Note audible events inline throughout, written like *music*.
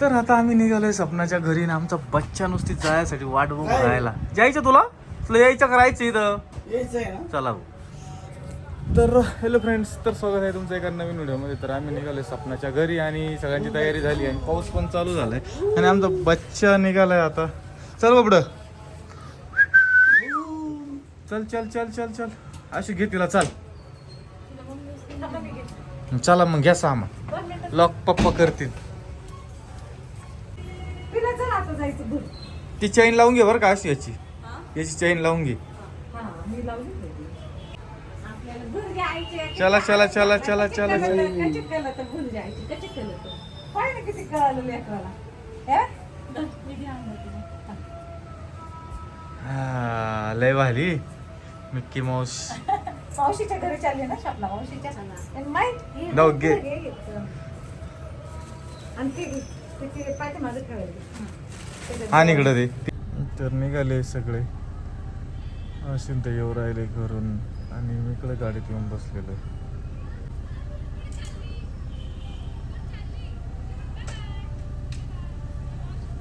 तर आता आम्ही निघालोय सपनाच्या घरी आणि आमचा बच्चा नुसती जायसाठी वाट बघून राहायला जायचं तुला? तुला यायचं करायचं इथं? चला भाऊ. तर हॅलो फ्रेंड्स तर स्वागत आहे तुमचं एका नवीन व्हिडिओमध्ये. तर आम्ही निघालोय सपनाच्या घरी आणि सगळ्यांची तयारी झाली आणि पाऊस पण चालू झालाय. आणि आमचा बच्चा निघालाय आता. चल बाबड चल चल चल चल चल. अशी घे तिला चल. चला मग घ्या सामान. लॉक पप्पा करतील. ती चैन लावून घे बरं का अशी याची. याची चैन लावून घे. हा चला चला चला चला चला हे? हा लय भारी. Mickey Mouse. *laughs* मावशीच्या घरी चालली ना शापला मावशीच्या. आणि माहीत. आणि ते घे. ते- ते आणि इकडं दे. तर निघाले सगळे. असून ते येऊ राहिले घरून आणि मी इकडे गाडीत येऊन बसलेलो. आहे.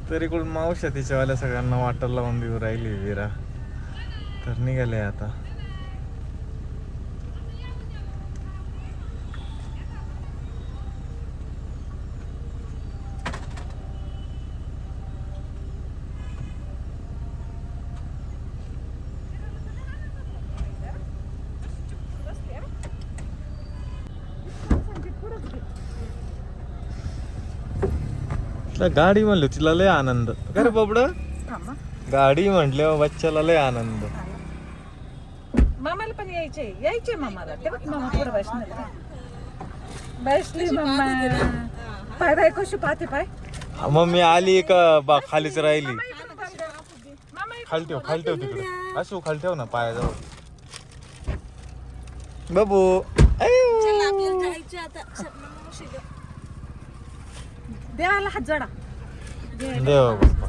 तरी इकडून मावश्या तिच्यावाल्या सगळ्यांना वाटर लावून देऊ राहिली विरा. तर निघाले आता. तिला गाडी म्हणली तिला लय आनंद. का रे बाबड? थांबा. गाडी म्हटल्यावर बच्च्याला लय आनंद. मामाला पण यायचे यायचे मामाला. ते बघ मामा थोडं बसणार बसली मम्मा पाय बाय कशी पाहते पाय? हा, मग मी आली का बा खालीच राहिली. मामा खाली ठेव. खाली ठेव तिकडे. असू खाली ठेव ना पायाजवळ. बाबू. देवाला हात जोडा. देव बाप्पा.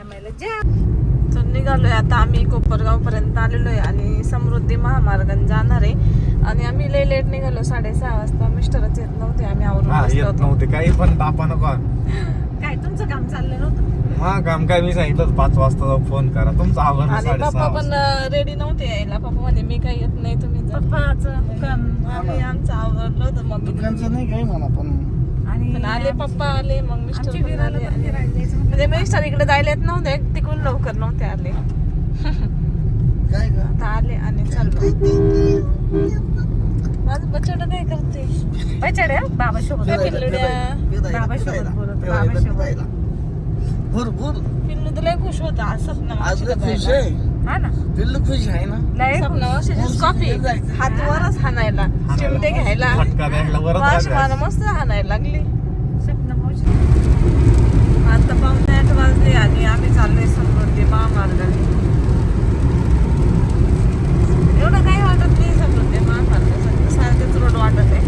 आम्हाला जा तर निघालोय आता आम्ही कोपरगाव पर्यंत आलेलो आहे आणि समृद्धी महामार्गाने जाणार आहे. आणि आम्ही लय लेट निघालो साडेसहा वाजता. मिस्टरच येत नव्हते आम्ही आवरून नव्हते. काही पण तापा नको *laughs* काय तुमचं काम चाललं नव्हतं? हा काम काय मी सांगितलं पाच वाजता जाऊ फोन करा. तुमचा आवर आणि पप्पा पण. रेडी नव्हते यायला. पप्पा म्हणे मी काही येत नाही तुम्ही जा." पप्पाचं काम आम्ही आमचं आवरलं होतं मम्मी नाही काही म्हणा पण आणि आले पप्पा आले मग मिस्टर आमच्या पण आले आणि-. म्हणजे मिस्टर इकडे जायला येत नव्हते तिकडून लवकर नव्हते आले. काय आता आले आणि चाललो माझं बच्चाडा काय करते. बचाड्या हो, बाबा सोबत बाबा सोबत बोलत बाबा सोबत. भरपूर. पिल्लू तर लय खुश होता आज सपना आज मावशीला लय खुश जायला. आहे. हा ना. पिल्लू खुश आहे ना. लय सपना मावशीचीच कॉफी हात वरच हाणायला. चिमटे घ्यायला. राहते. मला मस्त हाणायला लागली. आता पावणे आठ वाजले आणि आम्ही चाललोय समृद्धी महामार्गाने एवढं काही वाटत नाही समृद्धी महामार्ग सारखेच रोड वाटत आहे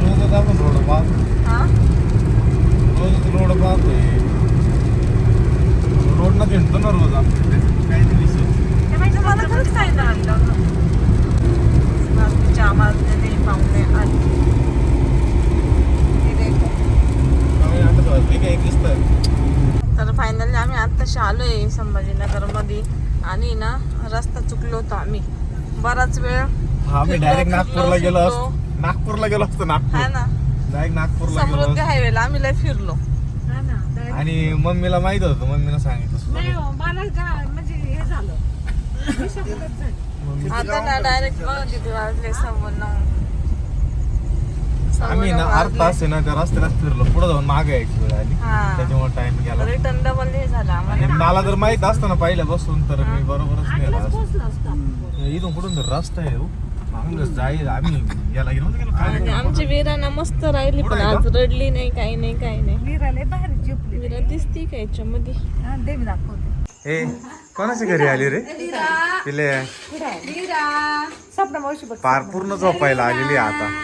रोजच आपण रोड पाहतो हा रोजच रोड पाहतोय रोड ना भेटतो ना रोज आपण काही नाही विषय ते म्हणजे मला खरंच काही नाही आणलं रात्रीच्या आवाजने पाहुणे आले हे देखो. कमी आठच वाजले काही दिसतं तर फायनली आम्ही आत्ताशी आलोय संभाजीनगरमध्ये आणि ना रस्ता चुकलो होतो आम्ही. बराच वेळ हा डायरेक्ट नागपूरला गेलो. असतो. नागपूरला गेलो असतो हा नागपूर ना. डायरेक्ट नागपूरला गेलो समृद्धी असतो. हायवेला आम्ही लय फिरलो. हा ना direct. आणि मम्मीला माहीत होतं मम्मीला सांगितलं नाही हो, मला म्हणजे हे झालं. विषमतच झाली. मम्मी आता ना डायरेक्ट बघ किती वाजले सव्वा नऊ. सव्वा आम्ही ना अर्धा. तास आहे ना त्या रस्त्याला फिरलो. पुढे जाऊन मागे यायची वेळ आली. हा. त्याच्यामुळे टाइम गेला. रिटर्न डबल हे झालं. आणि मला जर माहीत असतं ना पहिल्या बसून तर मी बरोबरच गेला. इथून कुठून तर रस्ता आहे हो. जाईल आम्ही याला गेलो होतो गेलो. आणि काय आमची वीराना मस्त राहिली पण आज रडली नाही काही नाही काही नाही. वीराला बाहेर झोपली. वीरा दिसती का याच्यामध्ये? हा, दाखवते. ए कोणाच्या घरी आली रे? पिले पार पूर्ण झोपायला आलेली आहे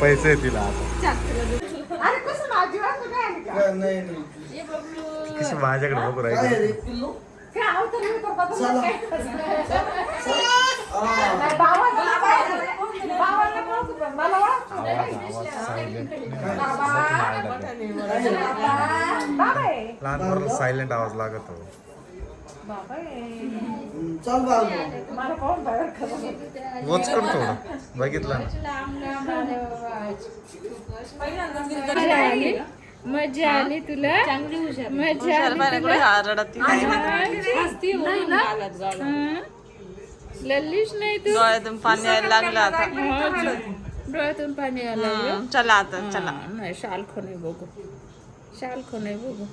पैसे तिला कसं माझ्याकडे बघू राहिलं? लहान सायलेंट आवाज लागत. चल वच कर थोडं. बघितलं मजा आली. तुला. मजा आली? लल्लीच नाही तू? डोळ्यातून पाणी यायला लागलं आता. डोळ्यातून पाणी यायला लागलं? हम्म, चला आता चला. नाही शाल खोने बघू. शाल खोने बघू.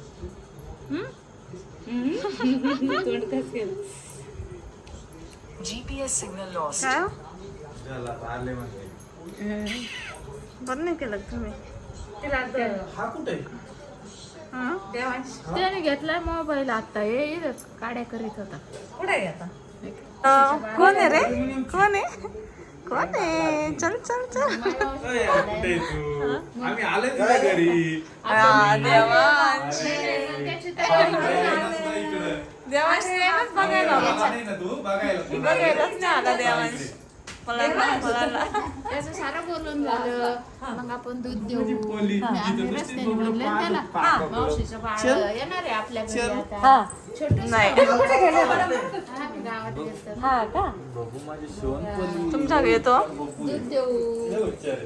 हं? हं? तोंड कसेल काय हो? बरं नाही केलं का तुम्ही हा कुठे? हं? त्याने घेतलाय मोबाईल आता. हे इथं काड्या करीत होता. कुठे आहे आता? कोण आहे रे? कोण आहे? कोण आहे? चल चल चल. आम्ही आले तुझ्या घरी. देवांशी येणंच बघायला आला. नाही ना तू बघायला बघायलाच नाही आला देवांशी. मला मला त्याचं सारं बोलून झालं. मग आपण दूध देऊ. पोली आम्ही रस्त्याने म्हणलं त्याला मावशीचं बाळ येणार आहे आपल्या घरी आता. छोटं नाही. आम्ही गावात गेलतो. बघू माझी शिवण पोली तुमच्या घरी येतो. दूध देऊ. आहे.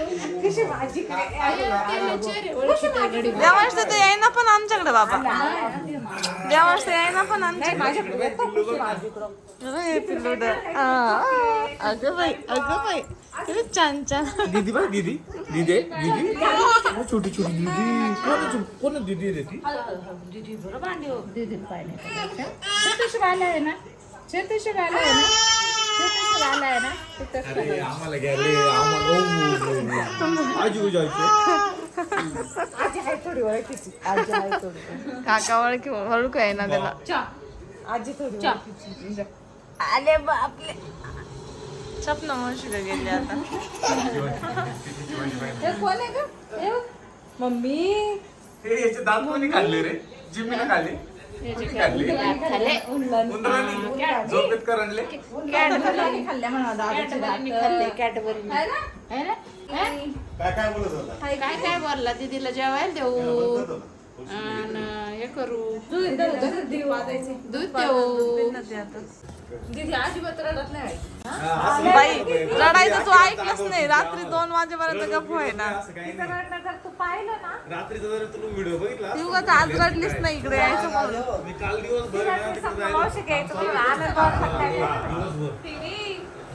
ओळखीचा गडी. देवांश तर येईना पण आमच्याकडे बाबा. देवांश तर येईना पण आमच्याकडे. पिल्लूड. अगं बाई अगं बाई. किती छान छान. दीदी बघ दीदी. दीदी दीदी. छोटी छोटी दीदी. कोण कोण दीदी रे ती? दूध पाणी छोटूशी वाला आहे ना? छोटूशी वाला आहे ना? ना? अरे आम्हाला आम्हाला. आजी काका ओळखी ओळखू आहे ना त्याला? आजी थोडी ओळखीची. आले बापले. मावशीकडे गेले आता. हे कोण आहे बघ. मम्मी. हे याचे दात कोणी काढले रे? जिम्मीने काढले कोणी काढले खाले उंदराने झोपेत करंडले? कॅडबरी. खाल्ल्या म्हणा दादाची खाल्ले कॅडबरी है ना? है? काय काय बोलला? दीदीला जेवायला देऊ. आणि हे करू. दूध देऊ दीदी अजिबात रडत नाही बाई रडायचं तू ऐकलंच नाही. रात्री दोन वाजेपर्यंत गप होय ना तू पाहिलं ना रात्रीचा जर तुला व्हिडिओ बघितला ती उगाच आज रडलीच नाही इकडे यायचं म्हणून. मी काल दिवसभर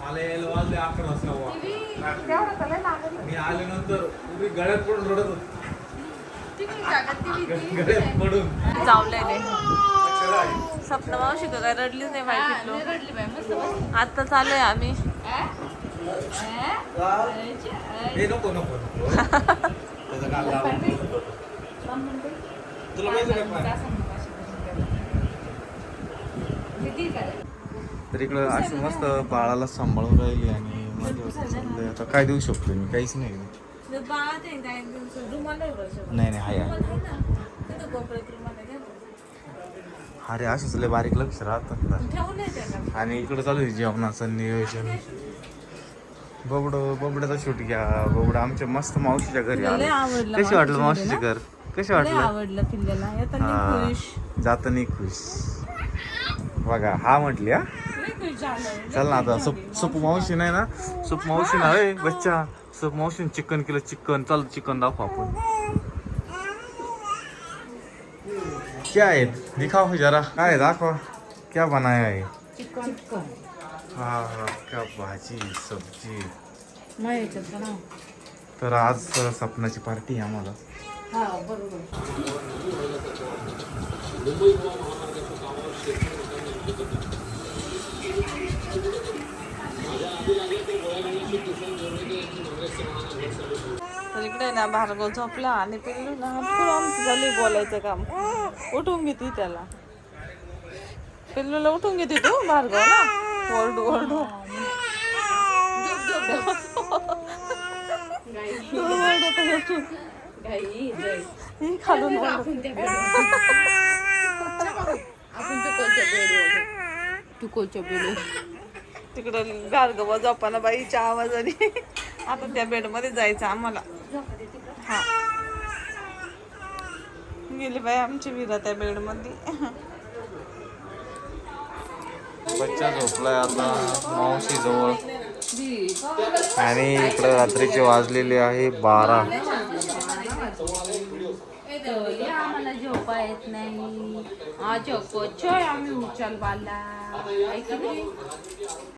मला यायला वाजले अकरा वाजता. मी आल्यानंतर उभी गळ्यात पडून रडत होती. मावशी काय रडलीच नाही बाई आता चालू आहे आम्ही हे? तर इकडं अशी मस्त बाळाला सांभाळून राहिली आणि आता काय देऊ शकतो मी? काहीच नाही. नाही नाही हाय. अरे असेच लय बारीक लक्ष राहतात ना. आणि इकडं चालू आहे जेवणाचं नियोजन. बबड बबड्याचा शूट घ्या बबड आमच्या मस्त मावशीच्या घरी आलं. कशी वाटलं मावशीचे घर कशी वाटलं? आवडलं पिल्ल्याला हा, खुश. जातानी खुश. बघा हा म्हटली हा. चल ना आता सुप सुप मावशी नाही ना? सुप मावशी ना बच्चा. सुप मावशीने चिकन केलं चिकन चल चिकन दाखव आपण क्या है दिखाओ जरा काय आहे? दाखवा क्या बनाया है हा हा क्या भाजी सब्जी तर आज सपनाची पार्टी आहे आम्हाला इकडे ना भार्गव झोपला आणि पिल्लू ना पुढं आमचं झाली बोलायचं काम. उठून घेते त्याला. पिल्लूला उठून घेते तू भार्गव ना? ओरडू ओरडू. खालून बेडवर तू कोणत्या बेडवर तिकडं गारगबा झोपाना बाईच्या आवाजाने आता त्या बेडमध्ये जायचं आम्हाला. हा. गेली बाई आमची विरा त्या बेडमध्ये बच्चा झोपलाय आता मावशी जवळ. आणि इकडे रात्रीचे वाजलेले आहे बारा. आम्हाला झोपा येत नाही. हा आम्ही उचल बाला.